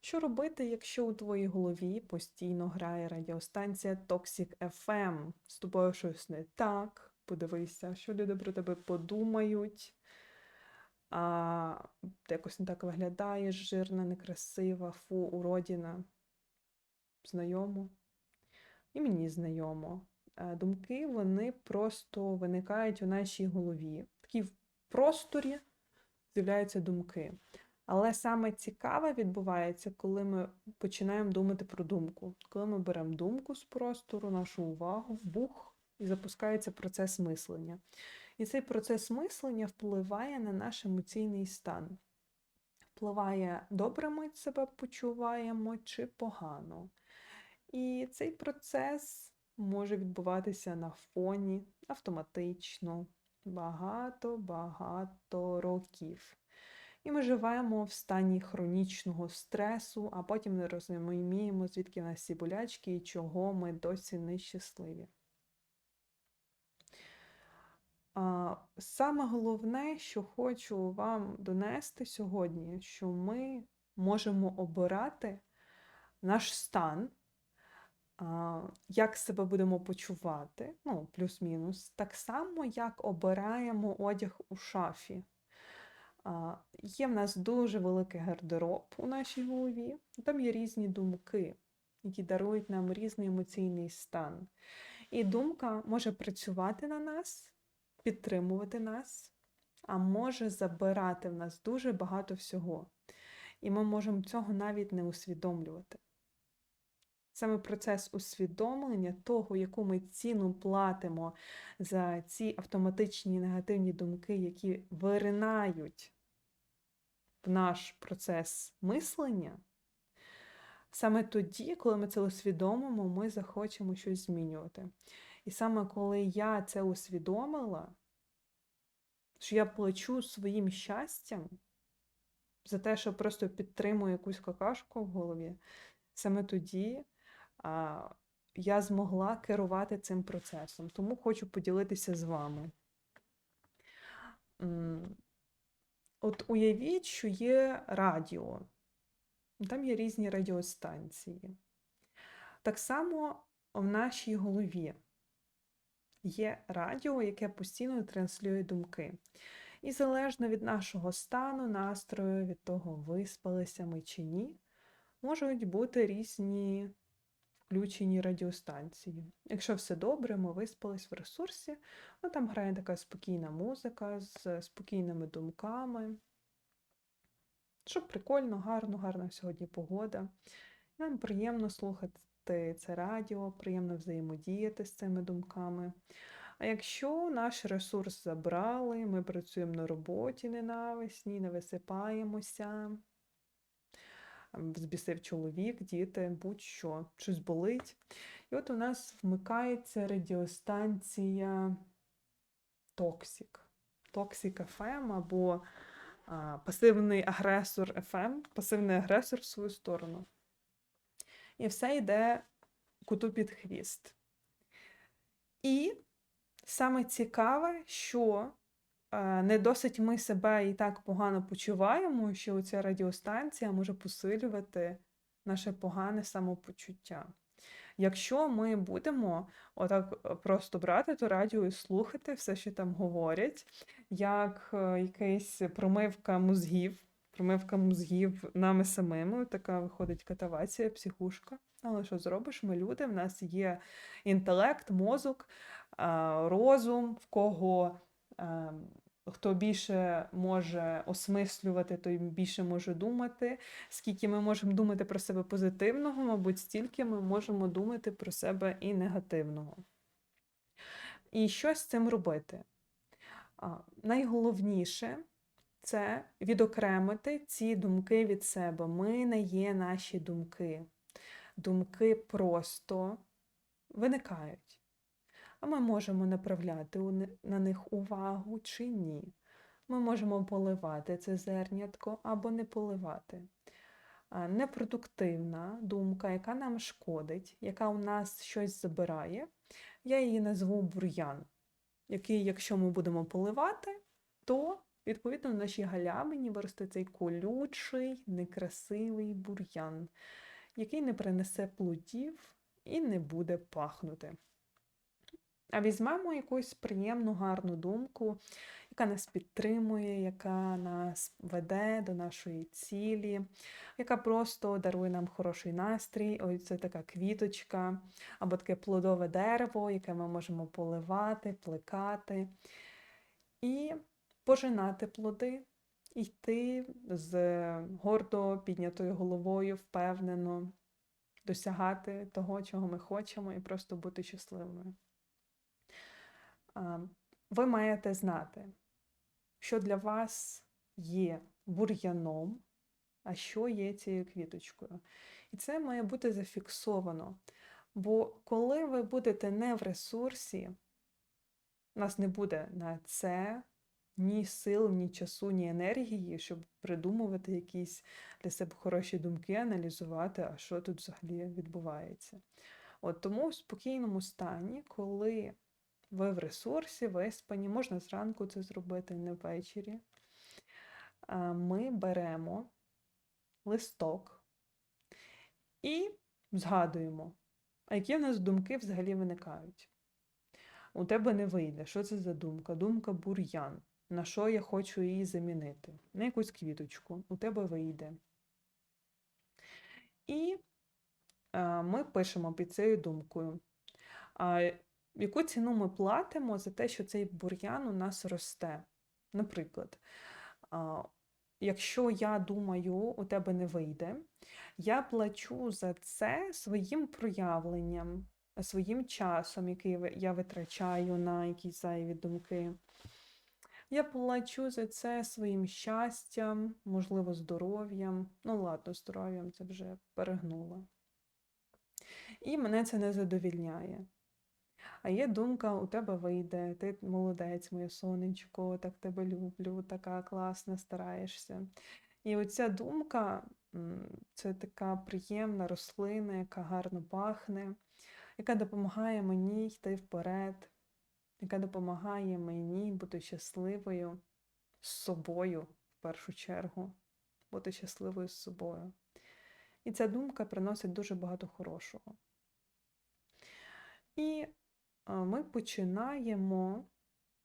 Що робити, якщо у твоїй голові постійно грає радіостанція Toxic FM? З тобою щось не так. Подивися, що люди про тебе подумають. А, ти якось не так виглядаєш, жирна, некрасива, фу, уродіна. Знайомо. І мені знайомо. Е, Думки вони просто виникають у нашій голові. Такі в просторі з'являються думки. Але саме цікаве відбувається, коли ми починаємо думати про думку. Коли ми беремо думку з простору, нашу увагу, бух, і запускається процес мислення. І цей процес мислення впливає на наш емоційний стан. Впливає, добре ми себе почуваємо чи погано. І цей процес може відбуватися на фоні автоматично багато-багато років. І ми живемо в стані хронічного стресу, а потім не розуміємо, звідки в нас ці болячки і чого ми досі нещасливі. Саме головне, що хочу вам донести сьогодні, що ми можемо обирати наш стан, як себе будемо почувати, ну, плюс-мінус, так само, як обираємо одяг у шафі. Є в нас дуже великий гардероб у нашій голові, там є різні думки, які дарують нам різний емоційний стан. І думка може працювати на нас, підтримувати нас, а може забирати в нас дуже багато всього. І ми можемо цього навіть не усвідомлювати. Саме процес усвідомлення того, яку ми ціну платимо за ці автоматичні негативні думки, які виринають в наш процес мислення, саме тоді, коли ми це усвідомимо, ми захочемо щось змінювати. І саме коли я це усвідомила, що я плачу своїм щастям за те, що просто підтримую якусь какашку в голові, саме тоді я змогла керувати цим процесом. Тому хочу поділитися з вами. От уявіть, що є радіо, там є різні радіостанції. Так само в нашій голові є радіо, яке постійно транслює думки. І залежно від нашого стану, настрою, від того, виспалися ми чи ні, можуть бути різні включені радіостанції. Якщо все добре, ми виспались в ресурсі, ну, там грає така спокійна музика з спокійними думками. Щоб прикольно, гарно, гарна сьогодні погода. Нам приємно слухати це радіо, приємно взаємодіяти з цими думками. А якщо наш ресурс забрали, ми працюємо на роботі ненависні, не висипаємося, збісив чоловік, діти, будь-що, щось болить. І от у нас вмикається радіостанція Токсік. Токсік FM або а, пасивний агресор FM, пасивний агресор в свою сторону. І все йде куту під хвіст. І саме цікаве, що не досить ми себе і так погано почуваємо, що ця радіостанція може посилювати наше погане самопочуття. Якщо ми будемо отак е, просто брати то радіо і слухати все, що там говорять, як е, якась промивка мозгів, промивка мозгів нами самими, така виходить катавація, психушка. Але що зробиш? Ми люди, в нас є інтелект, мозок, розум, в кого хто більше може осмислювати, той більше може думати. Скільки ми можемо думати про себе позитивного, мабуть, стільки ми можемо думати про себе і негативного. І що з цим робити? Найголовніше це відокремити ці думки від себе. Ми не є наші думки. Думки просто виникають а ми можемо направляти на них увагу чи ні. Ми можемо поливати це зернятко або не поливати. Непродуктивна думка, яка нам шкодить, яка у нас щось забирає, я її назву бур'ян, який, якщо ми будемо поливати, то Відповідно, в нашій галявині виросте цей колючий, некрасивий бур'ян, який не принесе плодів і не буде пахнути. А візьмемо якусь приємну, гарну думку, яка нас підтримує, яка нас веде до нашої цілі, яка просто дарує нам хороший настрій. Ось це така квіточка, або таке плодове дерево, яке ми можемо поливати, плекати і пожинати плоди, йти з гордо піднятою головою, впевнено, досягати того, чого ми хочемо, і просто бути щасливими. Ви маєте знати, що для вас є бур'яном, а що є цією квіточкою. І це має бути зафіксовано. Бо коли ви будете не в ресурсі, у нас не буде на це ні сил, ні часу, ні енергії, щоб придумувати якісь для себе хороші думки, аналізувати, а що тут взагалі відбувається. От Тому в спокійному стані, коли ви в ресурсі, виспані, можна зранку це зробити, не ввечері. Ми беремо листок і згадуємо, які в нас думки взагалі виникають. У тебе не вийде. Що це за думка? Думка бур'ян. На що я хочу її замінити? На якусь квіточку. У тебе вийде. І ми пишемо під цією думкою яку ціну ми платимо за те, що цей бур'ян у нас росте? Наприклад, якщо я думаю, у тебе не вийде, я плачу за це своїм проявленням, своїм часом, який я витрачаю на якісь зайві думки. Я плачу за це своїм щастям, можливо, здоров'ям. Ну, ладно, здоров'ям це вже перегнула. І мене це не задовільняє. А є думка, у тебе вийде, ти молодець, моє сонечко, так тебе люблю, така класна, стараєшся. І оця думка це така приємна рослина, яка гарно пахне, яка допомагає мені йти вперед, яка допомагає мені бути щасливою з собою в першу чергу, бути щасливою з собою. І ця думка приносить дуже багато хорошого. І ми починаємо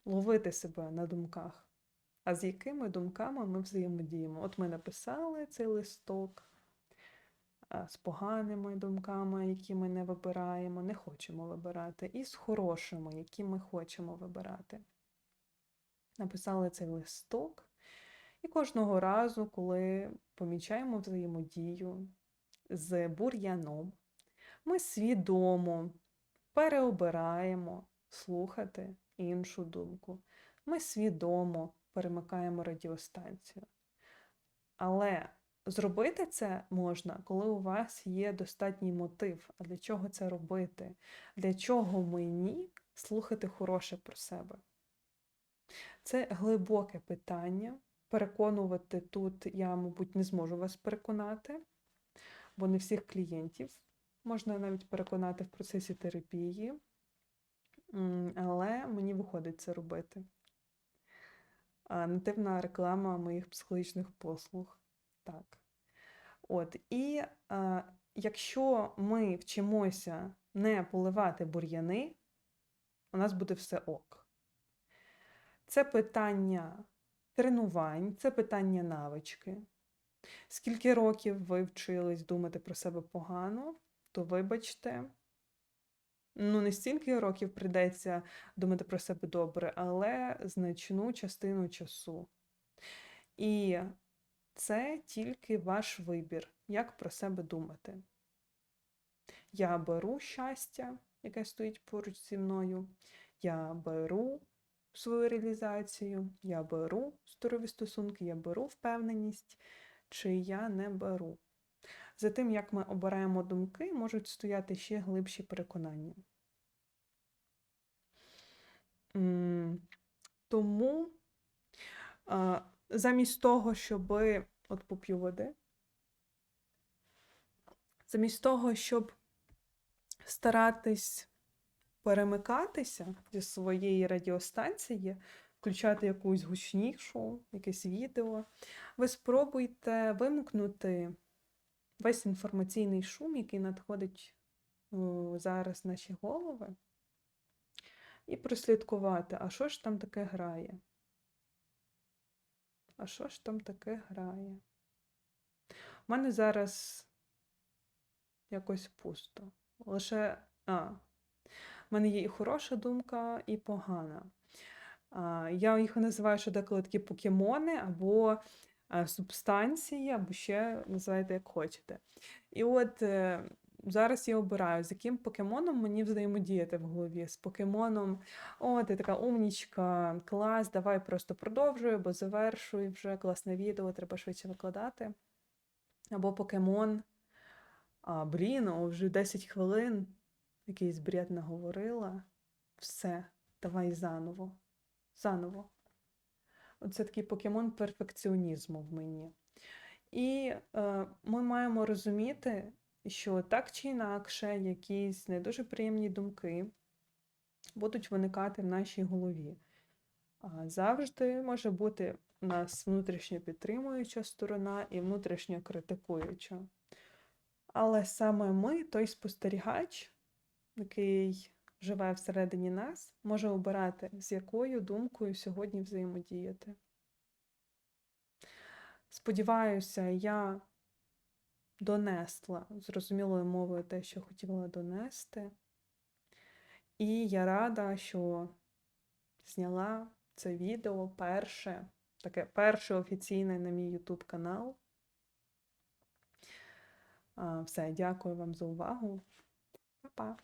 ловити себе на думках. А з якими думками ми взаємодіємо? От ми написали цей листок з поганими думками, які ми не вибираємо, не хочемо вибирати, і з хорошими, які ми хочемо вибирати. Написали цей листок, і кожного разу, коли помічаємо взаємодію з бур'яном, ми свідомо переобираємо слухати іншу думку. Ми свідомо перемикаємо радіостанцію. Але зробити це можна, коли у вас є достатній мотив. А для чого це робити? Для чого мені слухати хороше про себе? Це глибоке питання. Переконувати тут я, мабуть, не зможу вас переконати, бо не всіх клієнтів Можна навіть переконати в процесі терапії, але мені виходить це робити. Нативна реклама моїх психологічних послуг. Так. От, І а, якщо ми вчимося не поливати бур'яни, у нас буде все ок. Це питання тренувань, це питання навички. Скільки років ви вчились думати про себе погано, то вибачте, ну, не стільки років прийдеться думати про себе добре, але значну частину часу. І це тільки ваш вибір, як про себе думати. Я беру щастя, яке стоїть поруч зі мною, я беру свою реалізацію, я беру здорові стосунки, я беру впевненість, чи я не беру. За тим, як ми обираємо думки, можуть стояти ще глибші переконання. Тому замість того, щоб от поп'ю води, замість того, щоб старатись перемикатися зі своєї радіостанції, включати якусь гучнішу, якесь відео. Ви спробуйте вимкнути весь інформаційний шум, який надходить зараз наші голови, і прослідкувати, а що ж там таке грає? А що ж там таке грає? У мене зараз якось пусто. Лише, а, в мене є і хороша думка, і погана. А, я їх називаю, що деколи такі покемони, або субстанції, або ще називайте як хочете. І от е, зараз я обираю, з яким покемоном мені взаємодіяти в голові. З покемоном, о, ти така умнічка, клас, давай просто продовжуй, або завершуй вже класне відео, треба швидше викладати. Або покемон. А, блін, о, вже 10 хвилин, якийсь бред наговорила. Все, давай заново. Заново. Оце такий покемон перфекціонізму в мені. І е, ми маємо розуміти, що так чи інакше якісь не дуже приємні думки будуть виникати в нашій голові. А завжди може бути у нас внутрішньо підтримуюча сторона і внутрішньо критикуюча. Але саме ми, той спостерігач, який живе всередині нас, може обирати, з якою думкою сьогодні взаємодіяти. Сподіваюся, я донесла зрозумілою мовою те, що хотіла донести. І я рада, що зняла це відео перше, таке перше офіційне на мій YouTube канал. Все, дякую вам за увагу. Па-па!